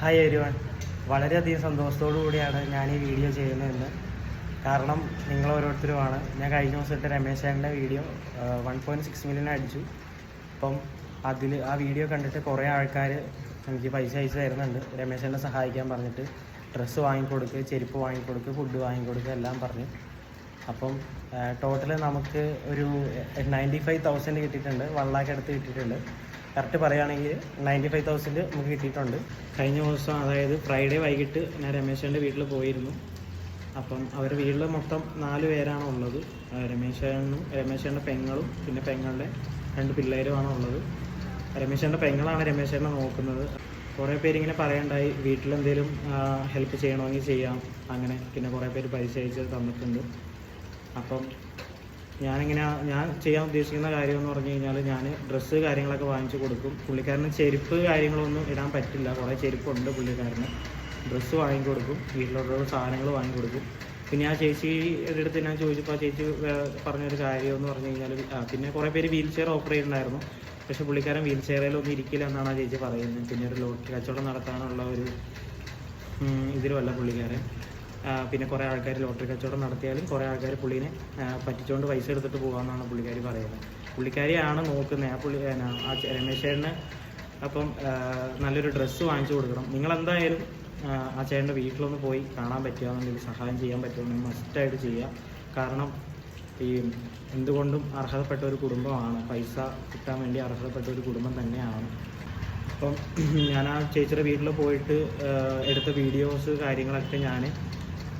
Hi everyone വളരെയധികം സന്തോഷത്തോടു കൂടിയാണ് ഞാൻ ഈ വീഡിയോ ചെയ്യുന്നതെന്ന്. കാരണം നിങ്ങൾ ഓരോരുത്തരുമാണ് ഞാൻ കഴിഞ്ഞ ദിവസം ഇട്ട രമേശ് ചേട്ടന്റെ video one point six million അടിച്ചു. അപ്പം അതിൽ ആ വീഡിയോ കണ്ടിട്ട് കുറേ ആൾക്കാർ എനിക്ക് പൈസ അയച്ചു തരുന്നുണ്ട്. രമേശ് ചേട്ടനെ സഹായിക്കാൻ പറഞ്ഞിട്ട്. ഡ്രസ്സ് വാങ്ങിക്കൊടുക്കുക ചെരുപ്പ് വാങ്ങിക്കൊടുക്കുക ഫുഡ് വാങ്ങിക്കൊടുക്കുക എല്ലാം പറഞ്ഞു. അപ്പം ടോട്ടൽ നമുക്ക് ഒരു നയന്റി ഫൈവ് തൗസൻഡ് കിട്ടിയിട്ടുണ്ട്. വൺ ലാക്ക് അടുത്ത് കിട്ടിയിട്ടുണ്ട്. കറക്റ്റ് പറയുകയാണെങ്കിൽ നയന്റി ഫൈവ് തൗസൻഡ് നമുക്ക് കിട്ടിയിട്ടുണ്ട്. കഴിഞ്ഞ ദിവസം അതായത് ഫ്രൈഡേ വൈകിട്ട് ഞാൻ രമേശന്റെ വീട്ടിൽ പോയിരുന്നു. അപ്പം അവരുടെ വീട്ടിൽ മൊത്തം നാല് പേരാണ് ഉള്ളത്. രമേശനും രമേശന്റെ പെങ്ങളും പിന്നെ പെങ്ങളുടെ രണ്ട് പിള്ളേരുമാണ് ഉള്ളത്. രമേശന്റെ പെങ്ങളാണ് രമേശനെ നോക്കുന്നത്. കുറേ പേര് ഇങ്ങനെ പറയണ്ടായി വീട്ടിലെന്തേലും ഹെൽപ്പ് ചെയ്യണമെങ്കിൽ ചെയ്യാം അങ്ങനെ പിന്നെ കുറേ പേര് പൈസ അയച്ച് തന്നിട്ടുണ്ട്. അപ്പം ഞാനിങ്ങനെ ഞാൻ ചെയ്യാൻ ഉദ്ദേശിക്കുന്ന കാര്യം എന്ന് പറഞ്ഞു കഴിഞ്ഞാൽ ഞാൻ ഡ്രസ്സ് കാര്യങ്ങളൊക്കെ വാങ്ങിച്ചു കൊടുക്കും. പുള്ളിക്കാരന് ചെരുപ്പ് കാര്യങ്ങളൊന്നും ഇടാൻ പറ്റില്ല. കുറേ ചെരുപ്പുണ്ട് പുള്ളിക്കാരന്. ഡ്രസ്സ് വാങ്ങിക്കൊടുക്കും വീട്ടിലോട്ടുള്ള സാധനങ്ങൾ വാങ്ങിക്കൊടുക്കും പിന്നെ ആ ചേച്ചിയുടെ അടുത്ത് ഞാൻ ചോദിച്ചപ്പോൾ ആ ചേച്ചി പറഞ്ഞൊരു കാര്യം എന്ന് പറഞ്ഞു കഴിഞ്ഞാൽ പിന്നെ കുറേ പേര് വീൽ ചെയർ ഓഫർ ചെയ്യുന്നുണ്ടായിരുന്നു പക്ഷേ പുള്ളിക്കാരൻ വീൽ ചെയറിലൊന്നും ഇരിക്കില്ല എന്നാണ് ആ ചേച്ചി പറയുന്നത്. പിന്നെ ഒരു ലോട്ടറി കച്ചവടം നടത്താനുള്ള ഒരു ഇതിലുമല്ല പുള്ളിക്കാരൻ. പിന്നെ കുറേ ആൾക്കാർ ലോട്ടറി കച്ചവടം നടത്തിയാലും കുറേ ആൾക്കാർ പുള്ളീനെ പറ്റിച്ചുകൊണ്ട് പൈസ എടുത്തിട്ട് പോകാമെന്നാണ് പുള്ളിക്കാരി പറയുന്നത്. പുള്ളിക്കാരിയാണ് നോക്കുന്നത് ആ പുള്ളി ആ, രമേശ് ചേട്ടന് അപ്പം നല്ലൊരു ഡ്രസ്സ് വാങ്ങിച്ചു കൊടുക്കണം. ആ, ആ ചേട്ടന്റെ വീട്ടിലൊന്ന് പോയി കാണാൻ പറ്റുകയാണെന്നുണ്ടെങ്കിൽ സഹായം ചെയ്യാൻ പറ്റുമെന്ന് മസ്റ്റായിട്ട് ചെയ്യുക. കാരണം ഈ എന്തുകൊണ്ടും അർഹതപ്പെട്ട ഒരു കുടുംബമാണ്. പൈസ കിട്ടാൻ വേണ്ടി അർഹതപ്പെട്ട ഒരു കുടുംബം തന്നെയാണ്. അപ്പം ഞാൻ ആ ചേച്ചിയുടെ വീട്ടിൽ പോയിട്ട് എടുത്ത വീഡിയോസ് കാര്യങ്ങളൊക്കെ ഞാൻ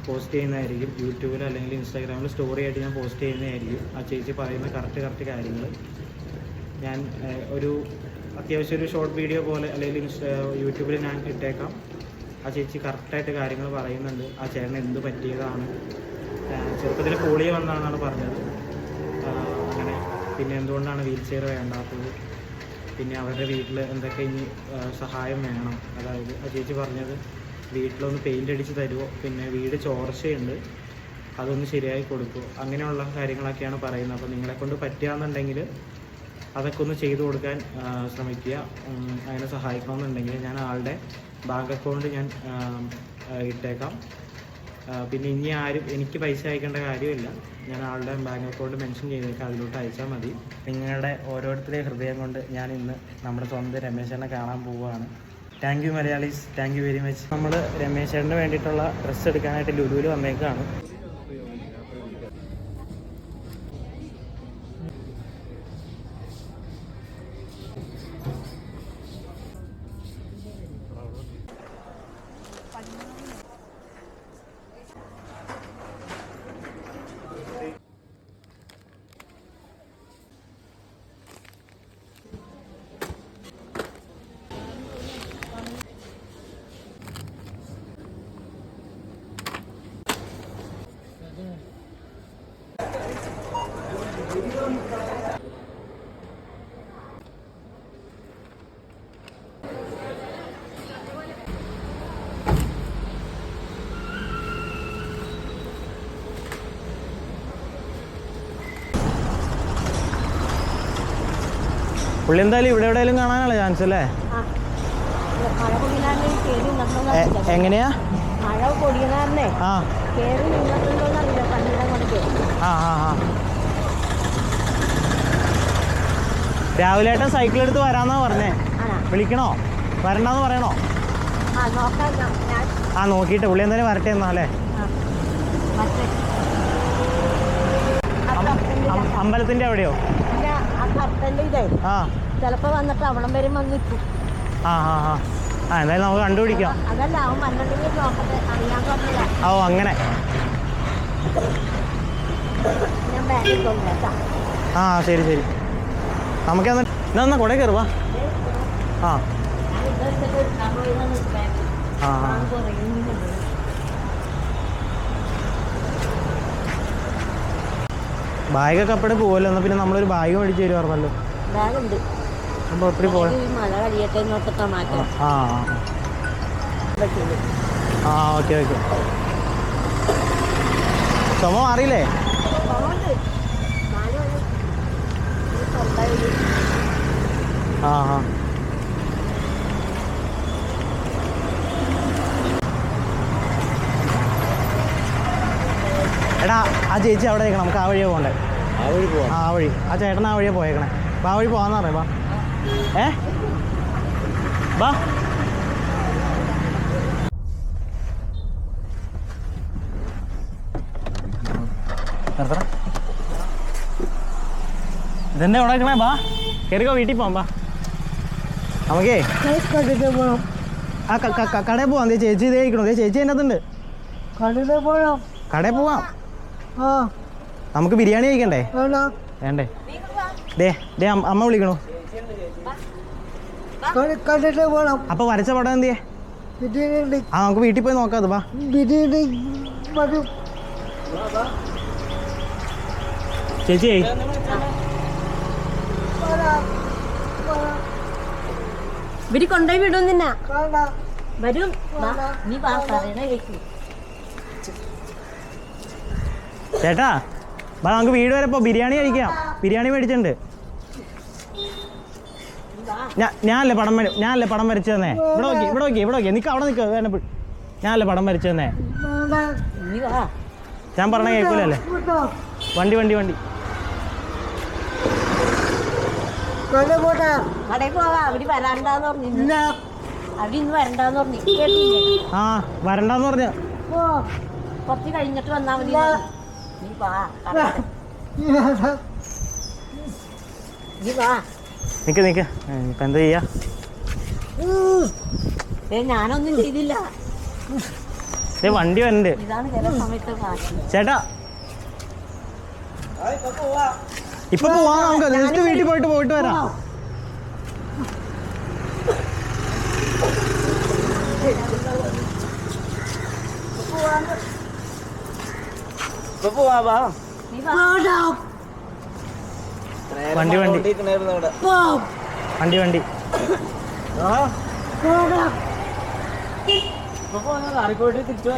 പോസ്റ്റ് ചെയ്യുന്നതായിരിക്കും. യൂട്യൂബിൽ അല്ലെങ്കിൽ ഇൻസ്റ്റാഗ്രാമിൽ സ്റ്റോറി ആയിട്ട് ഞാൻ പോസ്റ്റ് ചെയ്യുന്നതായിരിക്കും. ആ ചേച്ചി പറയുന്ന കറക്റ്റ് കറക്റ്റ് കാര്യങ്ങൾ ഞാൻ ഒരു അത്യാവശ്യം ഒരു ഷോർട്ട് വീഡിയോ പോലെ അല്ലെങ്കിൽ യൂട്യൂബിൽ ഞാൻ ഇട്ടേക്കാം. ആ ചേച്ചി കറക്റ്റായിട്ട് കാര്യങ്ങൾ പറയുന്നുണ്ട്. ആ ചേട്ടൻ എന്ത് പറ്റിയതാണ്? ചെറുപ്പത്തിൽ പോളിയോ വന്നാണെന്നാണ് പറഞ്ഞത്. അങ്ങനെ പിന്നെ എന്തുകൊണ്ടാണ് വീൽ ചെയർ വേണ്ടാത്തത്? പിന്നെ അവരുടെ വീട്ടിൽ എന്തൊക്കെ ഇനി സഹായം വേണം? അതായത് ആ ചേച്ചി പറഞ്ഞത് വീട്ടിലൊന്ന് പെയിന്റ് അടിച്ച് തരുമോ പിന്നെ വീട് ചോർച്ചയുണ്ട്. അതൊന്ന് ശരിയായി കൊടുക്കുമോ അങ്ങനെയുള്ള കാര്യങ്ങളൊക്കെയാണ് പറയുന്നത്. അപ്പോൾ നിങ്ങളെ കൊണ്ട് പറ്റുകയെന്നുണ്ടെങ്കിൽ അതൊക്കെ ഒന്ന് ചെയ്തു കൊടുക്കാൻ ശ്രമിക്കുക. അതിനെ സഹായിക്കണമെന്നുണ്ടെങ്കിൽ ഞാൻ ആളുടെ ബാങ്ക് അക്കൗണ്ട് ഞാൻ ഇട്ടേക്കാം. പിന്നെ ഇനി ആരും എനിക്ക് പൈസ അയക്കേണ്ട കാര്യമില്ല. ഞാൻ ആളുടെ ബാങ്ക് അക്കൗണ്ട് മെൻഷൻ ചെയ്തേക്കാം. അതിലോട്ട് അയച്ചാൽ മതി. നിങ്ങളുടെ ഓരോരുത്തരെയും ഹൃദയം കൊണ്ട് ഞാൻ ഇന്ന് നമ്മുടെ സ്വന്തം രമേശനെ കാണാൻ പോവുകയാണ്. Thank you Malayalis thank you very much നമ്മൾ രമേശ് ചേട്ടന് വേണ്ടിയിട്ടുള്ള ഡ്രസ്സ് എടുക്കാനായിട്ട് ലുലുവിൽ വന്നേക്കാണ് പുള്ളി എന്തായാലും ഇവിടെ എവിടെയെങ്കിലും കാണാനുള്ള ചാൻസ് അല്ലേ? എങ്ങനെയാ? മഴ ആ. ആ ആ ആ. രാവിലെ ഏട്ടൻ സൈക്കിൾ എടുത്ത് വരാന്നാ പറഞ്ഞേ. വിളിക്കണോ? വരണ്ടെന്ന് പറയണോ? ആ നോക്കാം ഞാൻ ഞാൻ ആ നോക്കിയിട്ട് പുള്ളി എന്തായാലും വരട്ടെ എന്നാ അല്ലേ? ആ. മറ്റേ ആ കർട്ടന്റെ അമ്പലത്തിന്റെ അവിടെയോ? ഇല്ല, ആ ഇതേ ആ. ചിലപ്പോ വന്നിട്ട് അവിടം വരെ വന്ന് നിൽക്കും. ആ ആ ആ. ആ എന്തായാലും നമുക്ക് കണ്ടുപിടിക്കാം. അതല്ല അവൻ വന്നിട്ടുണ്ടെങ്കിൽ നോക്കട്ടെ അറിയാൻ പറഞ്ഞില്ല ഓ അങ്ങനെ. ഞാൻ ബാഗിൽ കൊണ്ടുവരാം ആ ശരി ശരി. നമുക്ക് എന്നാ എന്നാ കുട കയറുവാ. ആ. ആ ആ. ബാഗൊക്കെ അപ്പടെ പോവല്ലോ. എന്നാ പിന്നെ നമ്മളൊരു ബാഗ് മേടിച്ച് തരുമായിരുന്നല്ലോ ബാഗുണ്ട്. അപ്പോൾ ഒത്തിരി പോയ മഴ കഴിയട്ടെ ആ ആ ഓക്കെ ഓക്കെ. ചുമ മാറിയില്ലേ? ആ ആ. എടാ ആ ചേച്ചി അവിടെ നിൽക്കണം നമുക്ക് ആ വഴിയെ പോകണ്ടേ. ആ വഴി പോവാം. ആ വഴി. ആ ചേട്ടൻ ആ വഴിയെ പോയേക്കണേ. അപ്പോൾ ആ വഴി പോകാന്ന് പറയാം ബാ ഏ? ബാ നിർത്തണം ഇതെന്നെ ഉടക്കണേ ബാ കയറിക്കോ വീട്ടിൽ പോകാം ബാ നമുക്കേ. ആ കടയിൽ പോവാം ദേ ചേച്ചി ഇതേ ഇരിക്കണോ. ചേച്ചി എന്നതുണ്ട് കടയിൽ പോവാം. നമുക്ക് ബിരിയാണി കഴിക്കണ്ടേ? വേണം വേണ്ടേ? ദേ ദേ അമ്മ വിളിക്കണു. അപ്പൊ വരച്ച പടം എന്തിയെ? ആ നമുക്ക് വീട്ടിൽ പോയി നോക്കാം അത് മതി. ചേച്ചി ഇവർ കൊണ്ടുപോയി വിടും നിന്നെ. കാണാം വരും. നീ വാ പറയണ കേക്ക്. ചേട്ടാ ബാ നമുക്ക് വീട് വരെ പോ. ബിരിയാണി കഴിക്കാം. ബിരിയാണി മേടിച്ചിട്ടുണ്ട്. ഞാൻ ഞാനല്ലേ പടം വര ഞാനല്ലേ പടം വരച്ചു തന്നേ ഇവിടെ നോക്കി ഇവിടെ നോക്കി ഇവിടെ നോക്കി. നിൽക്കുക അവിടെ നിൽക്കുക വേണ്ട ഞാനല്ലേ പടം വരച്ചു തന്നേ നീ വാ ഞാൻ പറഞ്ഞ കേൾക്കൂലല്ലേ വണ്ടി വണ്ടി വണ്ടി. ആ വരണ്ടെന്ന് പറഞ്ഞ. കുറച്ച് കഴിഞ്ഞിട്ട് വന്നാ മതി. നീ വാ. നീ വാ നിൽക്ക് നിൽക്ക് ഇപ്പം എന്താ ചെയ്യാ? ഞാനൊന്നും ചെയ്തില്ല. വണ്ടി വരണ്ട്. ചേട്ടാ. ഇപ്പൊ പോവാ നമുക്ക്. ജസ്റ്റ് വീട്ടിൽ പോയിട്ട് പോയിട്ട് വരാം. ഇപ്പൊ പോവാ നീ വാ. വണ്ടി, വണ്ടി. വണ്ടി വണ്ടി.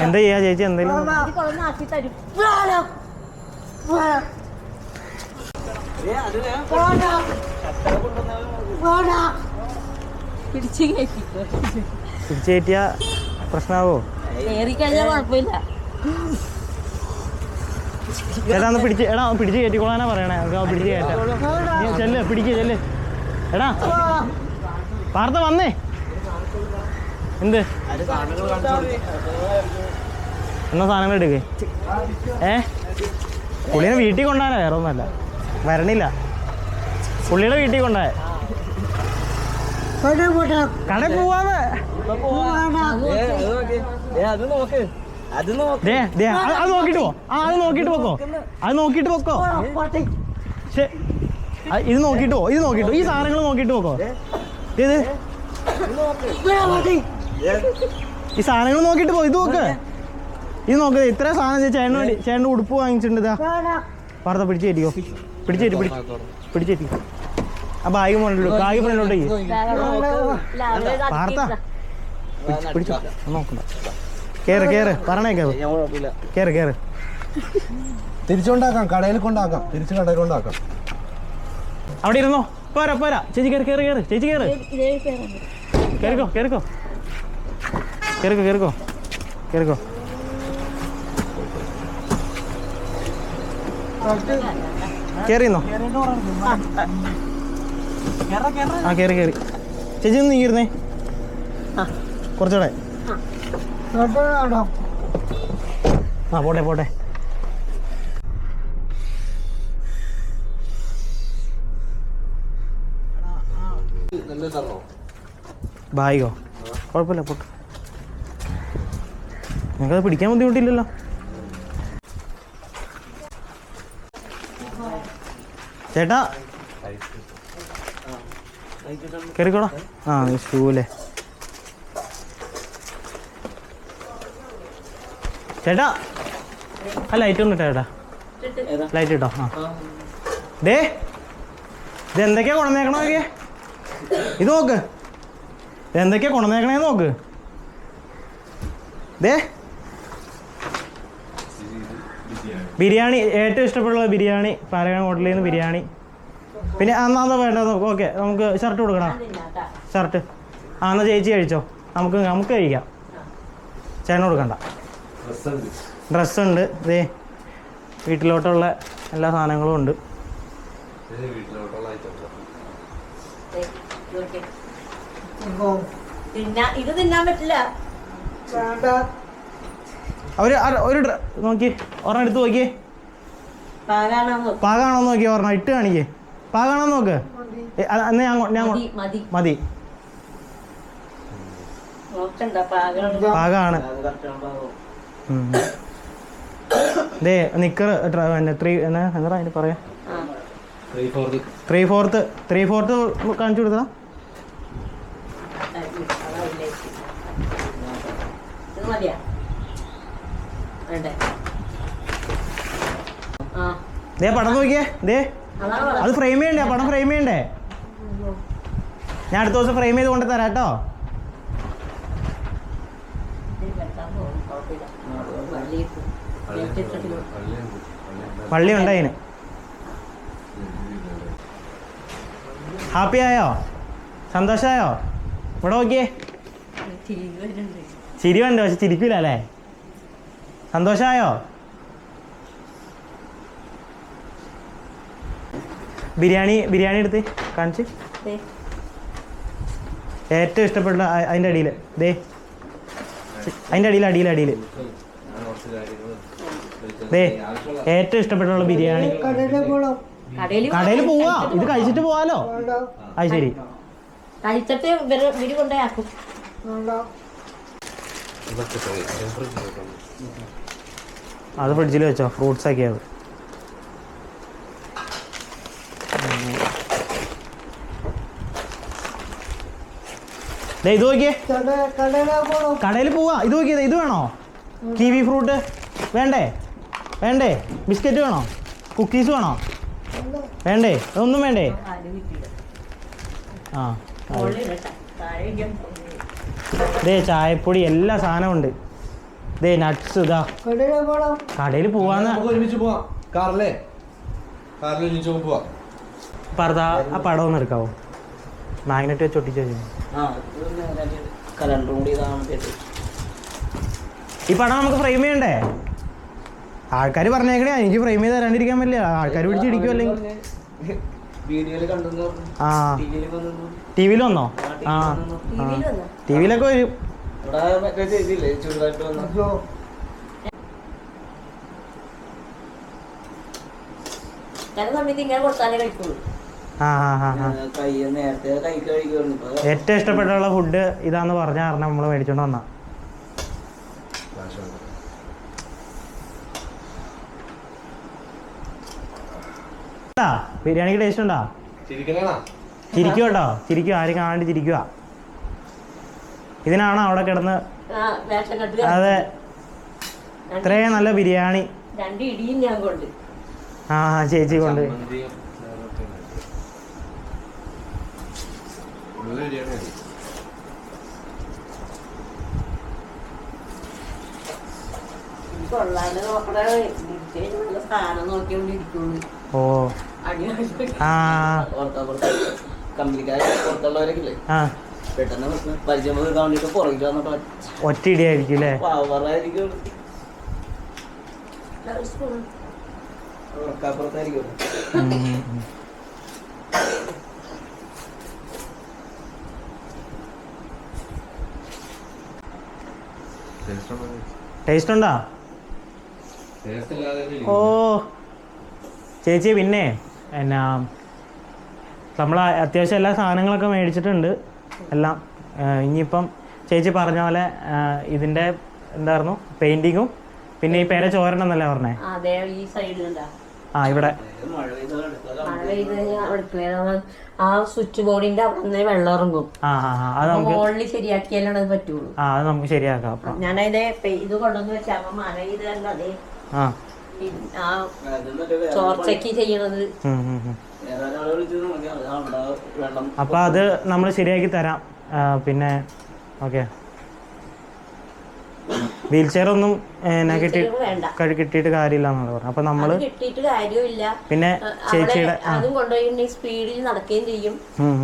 എന്താ ചെയ്യാ ചേച്ചി? എന്തെങ്കിലും പിടിച്ച് കയറ്റി. തിരിച്ചു കയറ്റിയ പ്രശ്നാവോ? കഴിഞ്ഞാൽ കുഴപ്പമില്ല. ചേട്ടാ ഒന്ന് പിടിച്ച് എടാ പിടിച്ച് കയറ്റിക്കോളാനാ പറയണേ. നമുക്ക് പിടിച്ച് കയറ്റാം. ചെല്ല് പിടിക്ക് ചെല്ല്. എടാ വാർത്ത വന്നേ. എന്ത്? എന്നാ സാധനങ്ങൾ എടുക്കേ. ഏ? പുള്ളിനെ വീട്ടിൽ കൊണ്ടാനാ വേറെ ഒന്നല്ല വരണില്ല. പുള്ളിയുടെ വീട്ടിൽ കൊണ്ടുപോയ. കട പോവാ അത് നോക്ക്. ദേ ദേ അത് അത് നോക്കിട്ട് പോ. ആ അത് നോക്കിട്ട് പോക്കോ. അത് നോക്കിട്ട് പോക്കോ. ഇത് നോക്കിട്ട് പോ ഇത് നോക്കിട്ട് ഈ സാധനങ്ങൾ നോക്കിട്ട് പോക്കോ. ഇത് ഈ സാധനങ്ങൾ നോക്കിട്ട് പോ ഇത് നോക്ക്. ഇത് നോക്ക് ഇത്ര സാധനം ചേട്ടന് വേണ്ടി ചേട്ടന്റെ ഉടുപ്പ് വാങ്ങിച്ചിട്ടുണ്ട് വാർത്ത പിടിച്ച് കയറ്റിക്കോ. പിടിച്ച് കയറ്റി പിടി പിടിച്ച് കയറ്റി. ആ ബാഗ് മുകളിലോട്ട് ബാഗ് മുകളിലോട്ട് വാർത്ത. പിടിച്ച് പിടിച്ചോ നോക്കണ്ട കേറ് കേറ്. പറഞ്ഞേക്കാം കേറ് കേറ് കേറ്. തിരിച്ചുകൊണ്ടാക്കാം കടയിൽ കൊണ്ടാക്കാം. തിരിച്ച് കടയിൽ കൊണ്ടാക്കാം. അവിടെ ഇരുന്നോ? പോരാ പോരാ. ചേച്ചി കയറി കയറി കയറി ചേച്ചി കയറി കയറിക്കോ കയറിക്കോ കയറിക്കോ കയറിക്കോ കയറിക്കോ കയറിന്നോ ആ കയറി കയറി ചേച്ചി ഒന്ന് നീങ്ങിരുന്നേ ആ. കുറച്ചുകൂടെ. ആ പോട്ടെ പോട്ടെ. ബായിക്കോ കുഴപ്പമില്ല പോട്ടെ. നിങ്ങൾക്കത് പിടിക്കാൻ ബുദ്ധിമുട്ടില്ലല്ലോ. ചേട്ടാ കയറിക്കോടാ ആ ഷൂല്ലേ ചേട്ടാ. ആ ലൈറ്റ് ഒന്ന് ഇട്ടോ ചേട്ടാ. ലൈറ്റ് ഇട്ടോ? ആ. ദേ ഇത് എന്തൊക്കെയാ കൊണ്ടുവന്നേക്കണ നോക്കിയേ ഇത് നോക്ക്. ഇതെന്തൊക്കെയാ കൊണ്ടുവന്നേക്കണേ നോക്ക്. ദേ. ബിരിയാണി ഏറ്റവും ഇഷ്ടപ്പെടുന്ന ബിരിയാണി പാലക്കാട് ഹോട്ടലിൽ നിന്ന് ബിരിയാണി. പിന്നെ അന്നാ വേണ്ട ഓക്കെ നമുക്ക് ഷർട്ട് കൊടുക്കണം ഷർട്ട് ആ എന്നാൽ ചേച്ചി കഴിച്ചോ. നമുക്ക് നമുക്ക് കഴിക്കാം. ചേട്ടന് കൊടുക്കണ്ട. ഡ്രസ്സുണ്ട്. ഇതേ വീട്ടിലോട്ടുള്ള എല്ലാ സാധനങ്ങളും ഉണ്ട്. ഇത് തിന്നാൻ പറ്റില്ല. വേണ്ട. അവർ ഒരു നോക്കി ഒരെണ്ണം എടുത്ത് നോക്കിയേ. പാകാണോ നോക്കി. ഒരെണ്ണം ഇട്ട് കാണിക്കേ. പാകാണോ നോക്ക്. ഞാൻ ഞാൻ മതി പാകാണ്. ദേ നിക്കർ ത്രീ എന്നാ എന്താ അതിന് പറയാ? ത്രീ ഫോർത്ത് ത്രീ ഫോർത്ത് കാണിച്ചു കൊടുത്താ അതാവില്ലേ ഇത് ആ. ദേ പടം നോക്കിയേ ദേ. അത് ഫ്രെയിം ചെയ്യണ്ടേ പടം ഫ്രെയിം ചെയ്യണ്ടേ? ഞാൻ അടുത്ത ദിവസം ഫ്രെയിം ചെയ്ത് കൊണ്ടുതരാം കേട്ടോ വള്ളി ഉണ്ട് അതിന്. ഹാപ്പി ആയോ? സന്തോഷമായോ ഇവിടെ നോക്കിയേ. ചിരി വേണ്ട പക്ഷെ ചിരിക്കൂല അല്ലേ? സന്തോഷമായോ ബിരിയാണി ബിരിയാണി എടുത്ത് കാണിച്ച്. ഏറ്റവും ഇഷ്ടപ്പെട്ട അതിന്റെ അടിയിൽ. ദേ. അതിന്റെ അടിയിൽ അടിയിൽ അടിയിൽ. ഏറ്റവും ഇഷ്ടപ്പെട്ടുള്ള ബിരിയാണി. കടയിൽ പോവാ. ഇത് കഴിച്ചിട്ട് പോവാലോ? അത് ശരി. കഴിച്ചിട്ട് ഇവർ വീട് കൊണ്ടുപോയാക്കും. വേണ്ട. അത് ഫ്രിഡ്ജിൽ വെച്ചോ. ഫ്രൂട്ട്സ് ആക്കിയത് അത്. ഇത് നോക്കിയേ. കടയിൽ പോവാ. ഇത് നോക്കിയത് ഇത് വേണോ? കിവി ഫ്രൂട്ട് വേണ്ടേ? വേണ്ടേ? ബിസ്ക്കറ്റ് വേണോ? കുക്കീസ് വേണോ? വേണ്ടേ? അതൊന്നും വേണ്ടേ? ആ ദേ ചായപ്പൊടി എല്ലാ സാധനവും ഉണ്ട്. ദേ നട്ട്സ് ഇതാ. കടയിൽ പോവാന്ന്. നമുക്ക് ഒരുമിച്ച് പോവാ. കാറിലെ? കാറിൽ ഒരുമിച്ച് നമുക്ക് പോവാം. ആ പടം ഒന്ന് എടുക്കാവോ? മാഗ്നറ്റ് വെച്ച് ഒട്ടിച്ചു കലണ്ടറും കൂടി വേണ്ടിയിട്ട് ഈ പടം നമുക്ക് ഫ്രെയിം ചെയ്യണ്ടേ? ആൾക്കാർ പറഞ്ഞേക്കണേ എനിക്ക് ഫ്രെയിം ചെയ്ത് തരാണ്ടിരിക്കാൻ പറ്റില്ല. ആൾക്കാർ പിടിച്ചിടിക്കും അല്ലെങ്കിൽ വീഡിയോയിൽ കണ്ടെന്ന് പറഞ്ഞു. ആ. ടി വിയിൽ വന്നോ? ആ ടി വിയിലൊക്കെ വരും. ഏറ്റവും ഇഷ്ടപ്പെട്ടുള്ള ഫുഡ് ഇതാന്ന് പറഞ്ഞ കാരണം നമ്മൾ മേടിച്ചോണ്ട് വന്നാ. ണ്ടാ? ബിരിയാണിക്ക് ടേസ്റ്റ് ഉണ്ടോ ചിരിക്കും ചിരിക്കുക കേട്ടോ ചിരിക്കുക ആരും കാണാണ്ട് ചിരിക്കുക ഇതിനാണോ അവിടെ കിടന്ന് അതെ ഇത്രയും നല്ല ബിരിയാണി ആ ചേച്ചി കൊണ്ട് ഓ അടിയായിട്ട് ആ. പുറത്തപ്പുറത്ത് കമ്പനിക്കാരെ ആ. പെട്ടെന്ന് പരിചയം തീർക്കാൻ വേണ്ടിട്ട് പുറകിൽ വന്നിട്ട് ഒറ്റ ഇടിയായിരിക്കും അല്ലേ പാവറായിരിക്കും ഉറക്കപ്പുറത്തായിരിക്കും. ഉം, ഉം, ഉം. ടേസ്റ്റ് ഉണ്ടോ? ഓ. ചേച്ചി പിന്നെ? എന്നാ നമ്മൾ അത്യാവശ്യം എല്ലാ സാധനങ്ങളൊക്കെ മേടിച്ചിട്ടുണ്ട്. എല്ലാം ഇനിയിപ്പം ചേച്ചി പറഞ്ഞ പോലെ ഇതിന്റെ ഇതിന്റെ എന്തായിരുന്നു പെയിന്റിങ്ങും പിന്നെ ഈ പേരെ ചോരണം എന്നല്ലേ പറഞ്ഞേ? ആ ഇവിടെ. ആ സ്വിച്ച് ബോർഡിന്റെ അവിടെ വെള്ളം ഇറങ്ങും. മുകളിൽ ശരിയാക്കിയാലാണ് അത് പറ്റുള്ളൂ. ആ അത് നമുക്ക് ശരിയാക്കാം പെ- ഇത് കൊണ്ടുവന്ന് വെച്ചാൽ മഴ പെയ്ത് അതെ ആ. ആ ചോർച്ചയ്ക്ക് ചെയ്യണത്. അപ്പൊ അത് നമ്മൾ ശരിയാക്കി തരാം. പിന്നെ ഓക്കെ. വീൽ ചെയർ ഒന്നും കിട്ടി കിട്ടിയിട്ട് കാര്യമില്ല എന്നാണ് പറഞ്ഞത്. അപ്പൊ നമ്മൾ കിട്ടിയിട്ട് കാര്യമില്ല. പിന്നെ ചേച്ചിയുടെ അതും കൊണ്ടുപോയി സ്പീഡിൽ നടക്കുകയും ചെയ്യും.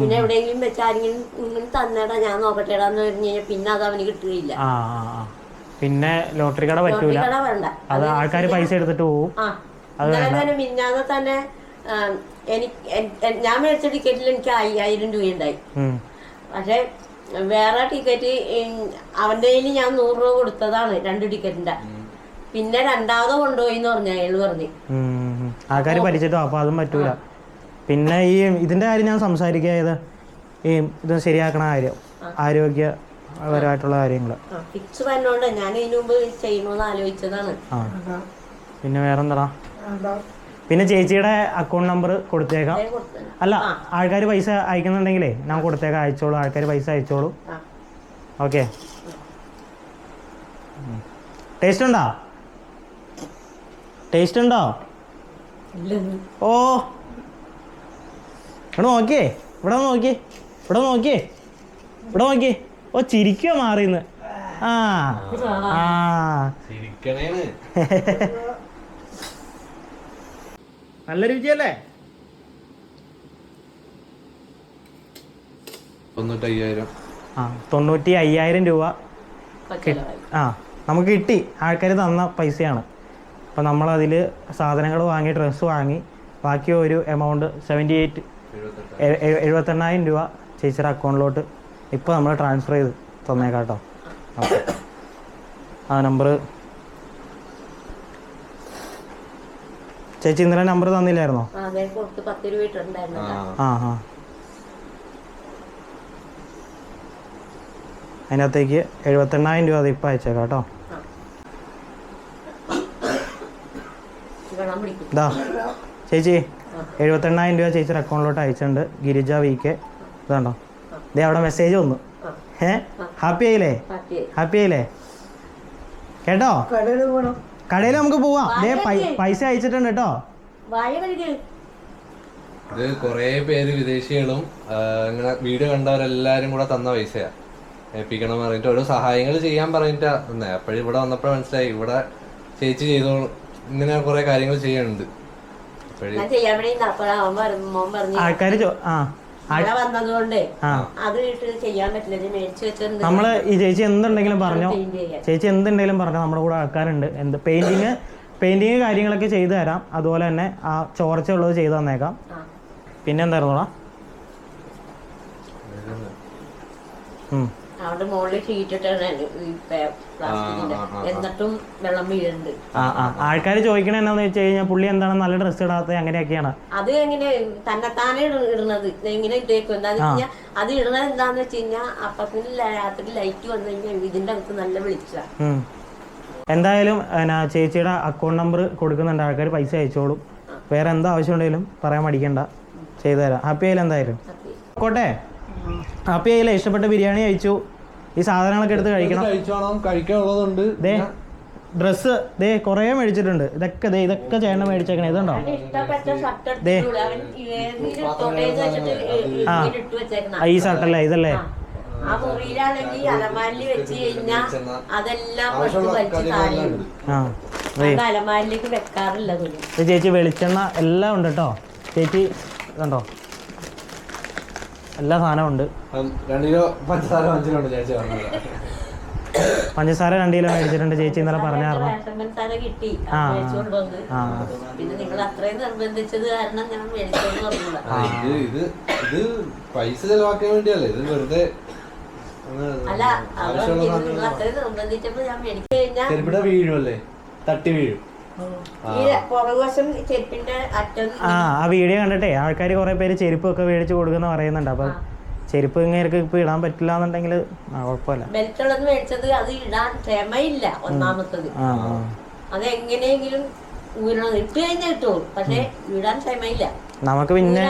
പിന്നെ എവിടെയെങ്കിലും വെച്ചാരെങ്കിലും ഇങ്ങനെ തന്നേടാ ഞാൻ നോക്കട്ടെടാന്ന് പറഞ്ഞു കഴിഞ്ഞാൽ പിന്നെ അത് അവന് കിട്ടുകയില്ല. ആ ആ ആ. പിന്നെ ലോട്ടറി കട പറ്റൂല. കട വേണ്ട അത് ആൾക്കാർ പൈസ എടുത്തിട്ട് പോകും ആ. അത് ഇന്നലെ തന്നെ മിന്നാതെ തന്നെ എനിക്ക് ഞാൻ മേടിച്ച ടിക്കറ്റിൽ എനിക്ക് അയ്യായിരം രൂപ ഉണ്ടായി ഉം. പക്ഷെ വേറെ ടിക്കറ്റ് അവന്റെ കയ്യിൽ ഞാൻ നൂറ് രൂപ കൊടുത്തതാണ് രണ്ട് ടിക്കറ്റിന്റെ. പിന്നെ രണ്ടാമത് കൊണ്ടുപോയി എന്ന് പറഞ്ഞു അയാൾ പറഞ്ഞു. ആൾക്കാർ പഠിച്ചിട്ടോ അപ്പൊ അതും പറ്റൂല. പിന്നെ ഈ ഇതിന്റെ കാര്യം ഞാൻ സംസാരിക്കുക ഈ ഇത് ശരിയാക്കണ കാര്യം. ആരോഗ്യപരമായിട്ടുള്ള കാര്യങ്ങൾ ഫിക്സ് പറഞ്ഞോണ്ട് ഞാൻ ഇതിനു മുമ്പ് ചെയ്യണമെന്ന് ആലോചിച്ചതാണ്. ആ. പിന്നെ വേറെന്താ വേണ്ട പിന്നെ ചേച്ചിയുടെ അക്കൗണ്ട് നമ്പർ കൊടുത്തേക്കാം. അല്ല ആൾക്കാർ പൈസ അയക്കുന്നുണ്ടെങ്കിലേ ഞാൻ കൊടുത്തേക്കാം അയച്ചോളൂ. ആൾക്കാർ പൈസ അയച്ചോളൂ. ഓക്കെ. ടേസ്റ്റ് ഉണ്ടോ? ടേസ്റ്റ് ഉണ്ടോ. ഓ. ഇവിടെ നോക്കിയേ. ഇവിടെ നോക്കിയേ. ഇവിടെ നോക്കിയേ. ഇവിടെ നോക്കിയേ. ഓ ചിരിക്കുക മാറിന്ന്. ആ. ആ. നല്ല രുചിയല്ലേ? ആ തൊണ്ണൂറ്റി അയ്യായിരം രൂപ ആ നമുക്ക് കിട്ടി. ആൾക്കാർ തന്ന പൈസയാണ്. അപ്പോൾ നമ്മളതിൽ സാധനങ്ങൾ വാങ്ങി ഡ്രസ്സ് വാങ്ങി ബാക്കി ഒരു എമൗണ്ട് സെവന്റി എയ്റ്റ് എഴുപത്തെണ്ണായിരം രൂപ ചേച്ചിയുടെ അക്കൗണ്ടിലോട്ട് ഇപ്പോൾ നമ്മൾ ട്രാൻസ്ഫർ ചെയ്ത് തന്നേക്കാം കേട്ടോ ഓക്കെ ആ നമ്പർ ചേച്ചി ഇന്നലെ നമ്പർ തന്നില്ലായിരുന്നോ? ആ, ആ. അതിനകത്തേക്ക് എഴുപത്തെണ്ണായിരം രൂപ അത് ഇപ്പം അയച്ചേക്കാം കേട്ടോ. ഇതാ ചേച്ചി എഴുപത്തെണ്ണായിരം രൂപ ചേച്ചിയുടെ അക്കൗണ്ടിലോട്ട് അയച്ചിട്ടുണ്ട്. Girija V K. ഇതാണ്ടോ? ദേ അവിടെ മെസ്സേജ് വന്നു. ഏ? ഹാപ്പി ആയില്ലേ? ഹാപ്പി ആയില്ലേ? കേട്ടോ? കടയിൽ നമുക്ക് പോവാം. ദേ പൈസ അയച്ചിട്ടുണ്ട് കേട്ടോ. ഇത് കുറേ പേര് വിദേശികളും ഇങ്ങനെ വീഡിയോ കണ്ടവരെല്ലാരും കൂടെ തന്ന പൈസയാ. ഏൽപ്പിക്കണം പറഞ്ഞിട്ട് ഓരോ സഹായങ്ങൾ ചെയ്യാൻ പറഞ്ഞിട്ടാ തന്നെ. അപ്പോഴും ഇവിടെ വന്നപ്പോൾ മനസ്സിലായി. ഇവിടെ ചേച്ചി ചെയ്തോളും ഇങ്ങനെ കുറെ കാര്യങ്ങൾ ചെയ്യുന്നുണ്ട് ആൾക്കാര് ഞാൻ ചെയ്യാൻ വേണ്ടി അപ്പോഴാ അവൻ മോൻ പറഞ്ഞു. ആൾക്കാർ ആ. മഴ വന്നതുകൊണ്ട് ആ. അത് ഇട്ട് ചെയ്യാൻ പറ്റില്ല. ഇത് മേടിച്ചു വെച്ചിട്ടുണ്ട് നമ്മൾ ഈ ചേച്ചി എന്തുണ്ടെങ്കിലും പറഞ്ഞോ? ചേച്ചി എന്തുണ്ടെങ്കിലും പറഞ്ഞോ? നമ്മുടെ കൂടെ ആൾക്കാരുണ്ട്. എന്ത് പെയിന്റിങ് പെയിന്റിങ് കാര്യങ്ങളൊക്കെ ചെയ്തു തരാം. അതുപോലെ തന്നെ ആ ചോർച്ച ഉള്ളത് ചെയ്തു തന്നേക്കാം. പിന്നെ എന്തായിരുന്നോടാ ഉം. അവിടെ മുകളിൽ ഷീറ്റിട്ടാണ് ഈ പ്ലാസ്റ്റിക്കിന്റെ. എന്നിട്ടും വെള്ളം വീഴുന്നുണ്ട്. ആ ആ ആൾക്കാർ ചോദിക്കണ എന്താണെന്ന് വെച്ച് കഴിഞ്ഞാൽ പുള്ളി എന്താണ് നല്ല ഡ്രസ് ഇടാത്ത? അങ്ങനെയൊക്കെയാണ്. അത് എങ്ങനെ? തന്നെത്താനെ ഇട- ഇടുന്നത്. എങ്ങനെ ഇട്ടേക്കും? എന്താന്ന് വെച്ച് കഴിഞ്ഞാൽ അത് ഇടുന്നത് എന്താന്ന് വെച്ച് കഴിഞ്ഞാൽ അപ്പത്തിന് രാത്രി ലൈറ്റ് വന്നു കഴിഞ്ഞാൽ ഇതിന്റെ അകത്ത് നല്ല വിളിച്ചാ എന്തായാലും എന്നാ ചേച്ചിയുടെ അക്കൗണ്ട് നമ്പർ കൊടുക്കുന്നുണ്ട്. ആൾക്കാർ പൈസ അയച്ചോളും. വേറെ എന്താ ആവശ്യം ഉണ്ടെങ്കിലും പറയാൻ മടിക്കണ്ട. ചെയ്തുതരാം ഹാപ്പി ആയാലും എന്തായാലും. കോട്ടെ ഹാപ്പി ആയില്ല? ഇഷ്ടപ്പെട്ട ബിരിയാണി കഴിച്ചു. ഈ സാധനങ്ങളൊക്കെ എടുത്ത് കഴിക്കണം. കഴിച്ചോണം? കഴിക്കാനുള്ളതുണ്ട് ദേ ഡ്രസ്സ് ദേ കുറേ മേടിച്ചിട്ടുണ്ട്. ഇതൊക്കെ ദേ ഇതൊക്കെ ചേട്ടൻ മേടിച്ചേക്കണേ. ഇതുണ്ടോ? ദേ. ആ. ഈ ഷർട്ടല്ലേ ഇതല്ലേ? ആ. മുറിയിലാണെങ്കിൽ അലമാരിൽ വെച്ച് കഴിഞ്ഞാൽ അതെല്ലാം അലമാരിലേക്ക് വെക്കാറില്ല ചേച്ചി വെളിച്ചെണ്ണ എല്ലാം ഉണ്ട് കേട്ടോ. ചേച്ചി ഇതുണ്ടോ? എല്ലാ സാധനവും ഉണ്ട്. രണ്ട് കിലോ പഞ്ചസാര വാങ്ങിച്ചിട്ടുണ്ട് ചേച്ചി പറഞ്ഞത്. പഞ്ചസാര രണ്ട് കിലോ മേടിച്ചിട്ടുണ്ട് ചേച്ചി ഇന്നലെ പറഞ്ഞായിരുന്നു പഞ്ചസാര കിട്ടി. ആ. മേടിച്ചുകൊണ്ട് വന്ന് ആ. പിന്നെ നിങ്ങൾ അത്രയും നിർബന്ധിച്ചത് കാരണം ഞാൻ ആ, ഇത് ഇത് ഇത് പൈസ ചെലവാക്കാൻ വേണ്ടിയല്ലേ? ഇത് വെറുതെ അല്ല അവർ ആവശ്യമുള്ള നിങ്ങൾ സാധനങ്ങൾ അത്രയും നിർബന്ധിച്ചപ്പോ ഞാൻ മേടിച്ചു കഴിഞ്ഞാൽ ചെരുപ്പിടെ വീഴുമല്ലേ തട്ടി വീഴും. ആ. ആ വീഡിയോ കണ്ടിട്ടേ ആൾക്കാർ കുറെ പേര് ചെരുപ്പൊക്കെ മേടിച്ച് കൊടുക്കുന്ന പറയുന്നുണ്ട്. അപ്പൊ ചെരുപ്പ് ഇങ്ങനെ ഇപ്പൊ ഇടാൻ പറ്റില്ല എന്നുണ്ടെങ്കിൽ കുഴപ്പമില്ല. ബെൽറ്റ് ഉള്ളത് മേടിച്ചത് അത് ഇടാൻ ക്ഷമയില്ല ഒന്നാമത്തത്. അത് എങ്ങനെയെങ്കിലും ഊരണം. ഇട്ട് കഴിഞ്ഞാൽ ഇട്ടോളും പക്ഷെ ഇടാൻ ക്ഷമയില്ല. നമുക്ക് പിന്നെ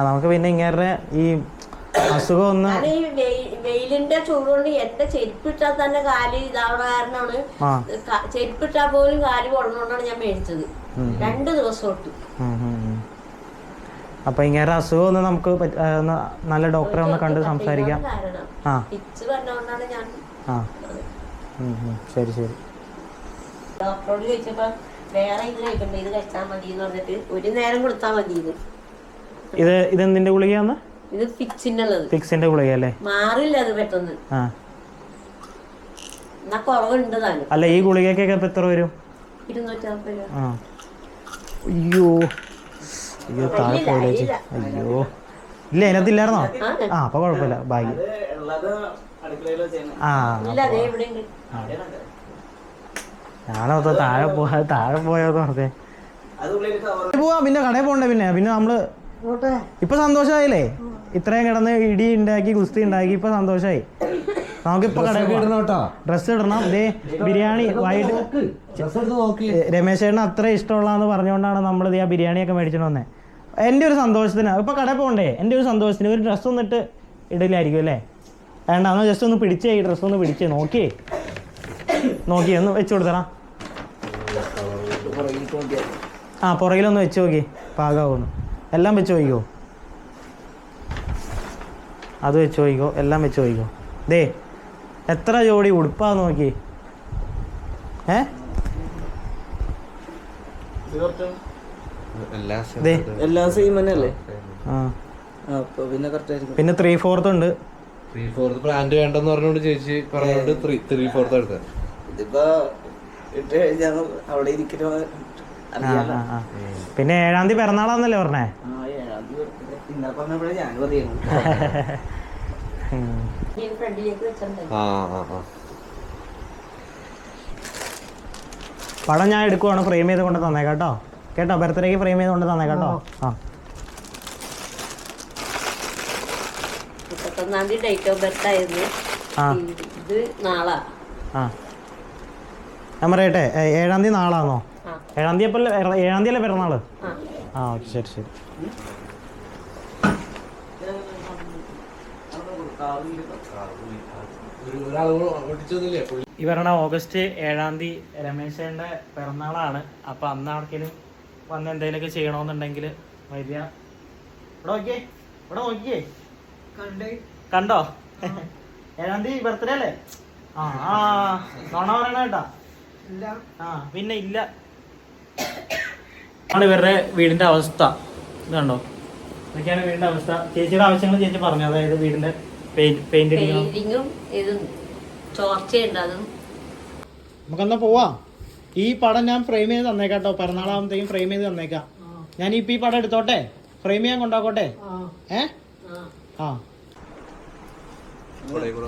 നമുക്ക് പിന്നെ ഇങ്ങനെ ഈ അസുഖം ഒന്ന് ഞാൻ ഈ വെയി- വെയിലിന്റെ ചൂടുകൊണ്ട് എന്റെ ചെരുപ്പിട്ടാൽ തന്നെ കാൽ ഇതാവണ കാരണമാണ് ആ. ക- ചെരുപ്പിട്ടാൽ പോലും കാൽ പൊള്ളണോണ്ടാണ് ഞാൻ മേടിച്ചത്. രണ്ട് ദിവസം തൊട്ട്. ഉം, ഉം, ഉം. അപ്പൊ ഇങ്ങനെ അസുഖം ഒന്ന് നമുക്ക് പറ്റ- ആ, ഒന്ന് നല്ല ഡോക്ടറെ ഒന്ന് കണ്ട് സംസാരിക്കാം. കാരണം ആ. പിച്ച് ഞാൻ ആ. ഉം, ഉം. ശരി ശരി. ഡോക്ടറോട് ചോദിച്ചപ്പോ വേറെ ഇത് കഴിക്കണ്ട ഇത് കഴിച്ചാൽ മതി എന്ന് പറഞ്ഞിട്ട് ഒരു നേരം കൊടുത്താൽ മതി ഇത് ഇത് ഇതെന്തിന്റെ ഗുളികയാന്ന്? ഇത് ഫിക്സിനുള്ളത് ഫിക്സിന്റെ ഗുളിക അല്ലേ മാറില്ല അത് പെട്ടെന്ന്. ആ. എന്നാ കുറവുണ്ട് താനും അല്ല ഈ ഗുളികക്കൊക്കെ ഇപ്പൊ എത്ര വരും? ഇരുന്നൂറ്റി രൂപ. ആ. അയ്യോ. അയ്യോ താഴെ ഇല്ല, പോയില്ലേ അയ്യോ. ഇല്ല അതിനകത്തില്ലായിരുന്നോ ആ. അപ്പൊ കുഴപ്പമില്ല. ബാഗ്. ആ ഇല്ല അതേ ഇവിടെ ഉണ്ട് ഞാനോ താഴെ പോയാ താഴെ പോയോന്ന് പറഞ്ഞേ. പോവാ പിന്നെ കടയിൽ പോണ്ടേ പിന്നെ. പിന്നെ നമ്മൾ ഇപ്പൊ സന്തോഷമായില്ലേ? ഇത്രയും കിടന്ന് ഇടി ഉണ്ടാക്കി ഗുസ്തി ഉണ്ടാക്കി ഇപ്പൊ സന്തോഷമായി നമുക്കിപ്പോ കടയിൽ ഡ്രസ് ഇടണം. ദേ ബിരിയാണി വൈകിട്ട് രമേശ് ചേട്ടന് അത്ര ഇഷ്ടമുള്ളതെന്ന് പറഞ്ഞുകൊണ്ടാണ് നമ്മൾ ഇത് ആ ബിരിയാണിയൊക്കെ മേടിച്ചിട്ട് വന്നേ. എന്റെ ഒരു സന്തോഷത്തിന് ഇപ്പൊ കടയിൽ പോകണ്ടേ? എന്റെ ഒരു സന്തോഷത്തിന് ഒരു ഡ്രസ്സ് ഒന്നിട്ട് ഇടില്ലായിരിക്കും അല്ലേ? വേണ്ട ഒന്ന് ജസ്റ്റ് ഒന്ന് പിടിച്ചേ ഈ ഡ്രസ്സ് ഒന്ന് പിടിച്ചേ നോക്കിയേ. നോക്കി ഒന്ന് വെച്ചു കൊടുത്തറാ ആ പുറകിലൊന്ന് വെച്ച് നോക്കി. പാകാവുന്നു എല്ലാം വെച്ച് നോക്കിക്കോ. അത് വെച്ച് നോക്കിക്കോ എല്ലാം വെച്ച് നോക്കിക്കോ. ദേ എത്ര ജോഡി ഉടുപ്പാ നോക്കി. ഏ? എല്ലാം എല്ലാം സെയിം തന്നെയല്ലേ? ആ. അപ്പൊ പിന്നെ കറക്റ്റ് ആയിരിക്കും. പിന്നെ ത്രീ ഫോർത്ത് ഉണ്ട്. ത്രീ ഫോർത്ത് ബ്രാൻഡ് വേണ്ടെന്ന് പറഞ്ഞോണ്ട് ചേച്ചി പറഞ്ഞോണ്ട് ത്രീ ത്രീ ഫോർത്ത് എടുത്തത് ഇതിപ്പോ ഇട്ട് കഴിഞ്ഞാൽ അവിടെ ഇരിക്കുന്ന. പിന്നെ ഏഴാം തീയതി പിറന്നാളാന്നല്ലേ പറഞ്ഞേ? പടം ഞാൻ എടുക്കുവാണ് ഫ്രെയിം ചെയ്ത് കൊണ്ട് തന്നെ കേട്ടോ. കേട്ടോ ബർത്ത്ഡേക്ക് ഫ്രെയിം ചെയ്ത് കൊണ്ട് തന്നെ കേട്ടോ. ആ. മുപ്പത്തൊന്നാം തീയതി ഡേറ്റ് ഓഫ് ബർത്ത് ആയിരുന്നു. ആ. ഇത് നാളാ. ആ. ഞാൻ പറയട്ടെ ഏഴാം തീയതി നാളാണോ ആ. ഏഴാം തീയതി അപ്പോൾ ഏഴാം തീയതി അല്ലേ പിറന്നാൾ? ആ. ആ ഓക്കെ ശരി ശരി ഒരു- ഒരാൾ ഓടിച്ചൊന്നുമില്ലേ പുള്ളി ഈ പറഞ്ഞ ഓഗസ്റ്റ് ഏഴാം തീയതി രമേശന്റെ പിറന്നാളാണ്. അപ്പൊ അന്ന് ആർക്കെങ്കിലും വന്ന് എന്തെങ്കിലുമൊക്കെ ചെയ്യണമെന്നുണ്ടെങ്കിൽ വരിക ഇവിടെ നോക്കിയേ ഇവിടെ നോക്കിയേ. കണ്ടേ. കണ്ടോ? ഏഴാം തീയതി ബർത്ത്ഡേ അല്ലേ? ആ ആ നോണ പറയണ കേട്ടാ. ആ പിന്നെ ഇല്ല. ആണ് ഇവരുടെ വീടിന്റെ അവസ്ഥ. ഇത് കണ്ടോ? ഇതൊക്കെയാണ് വീടിന്റെ അവസ്ഥ. ചേച്ചിയുടെ ആവശ്യങ്ങൾ ചേച്ചി പറഞ്ഞു. അതായത് വീടിന്റെ പെയിന്റിങ്ങും? ഇതും ചോർച്ചയുണ്ട് അതും. നമുക്കെന്നാ പോവാം. ഈ പടം ഞാൻ ഫ്രെയിം ചെയ്ത് തന്നേക്കാം കേട്ടോ പിറന്നാളാകുമ്പോഴത്തേക്കും ഫ്രെയിം ചെയ്ത് തന്നേക്കാം. ഞാൻ ഇപ്പൊ ഈ പടം എടുത്തോട്ടെ? ഫ്രെയിം ചെയ്യാൻ കൊണ്ടാക്കോട്ടെ? ഏ? ആ. ആ.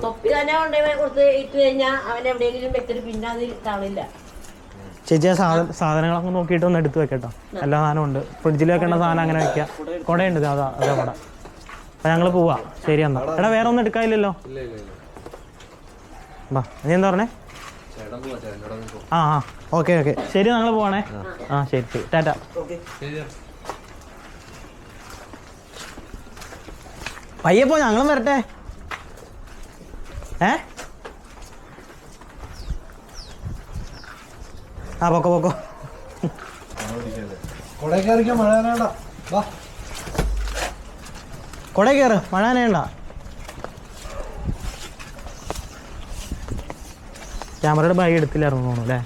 തൊപ്പി തന്നെ കൊണ്ടുപോയി കൊടുത്ത് ഇട്ട് കഴിഞ്ഞാൽ അവൻ എവിടെയെങ്കിലും വെച്ചിട്ട് പിന്നെ അത് കാണില്ല ചേച്ചി ആ സാധനങ്ങളൊക്കെ നോക്കിയിട്ട് ഒന്ന് എടുത്ത് വെക്കട്ടോ. എല്ലാ സാധനവും ഉണ്ട്. ഫ്രിഡ്ജിൽ വെക്കേണ്ട സാധനം അങ്ങനെ വെക്കാം. കുടയുണ്ട് അതാ അതാ കുട അപ്പൊ ഞങ്ങൾ പോവാ. ശരി എന്നാ. എടാ വേറെ ഒന്നും എടുക്കാനില്ലല്ലോ. നീ എന്താ പറഞ്ഞേ? ആ ആ. Okay okay. ശരി ഞങ്ങൾ പോവാണേ. ആ ശരി ശരി. ടാറ്റ. പോ ഞങ്ങളും വരട്ടെ. ഏ? ആ പൊക്കോ പൊക്കോ. കൊടയിൽ കയറിക്കാൻ മഴ വേണ്ട വാ. കൊട കയറ് മഴ ക്യാമറയുടെ ബാഗ് എടുത്തില്ലായിരുന്നു തോന്നുന്നു അല്ലേ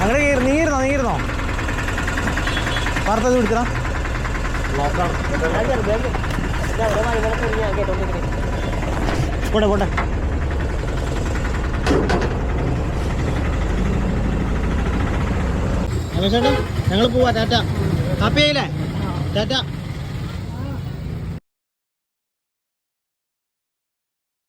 അങ്ങനെ നീ ഇരുന്നോ നീ ഇരുന്നോ വാർത്ത പിടിച്ചടാ നോക്കാം ഞാൻ ചെറുതായിട്ട് ഇത് അവിടെ വഴികളെ കുഞ്ഞ് ഞാൻ എടുക്കണം പോട്ടെ പോട്ടെ. ഞങ്ങൾ പോവാ ടാറ്റ. ഹാപ്പി ആയില്ലേ? ടാറ്റ.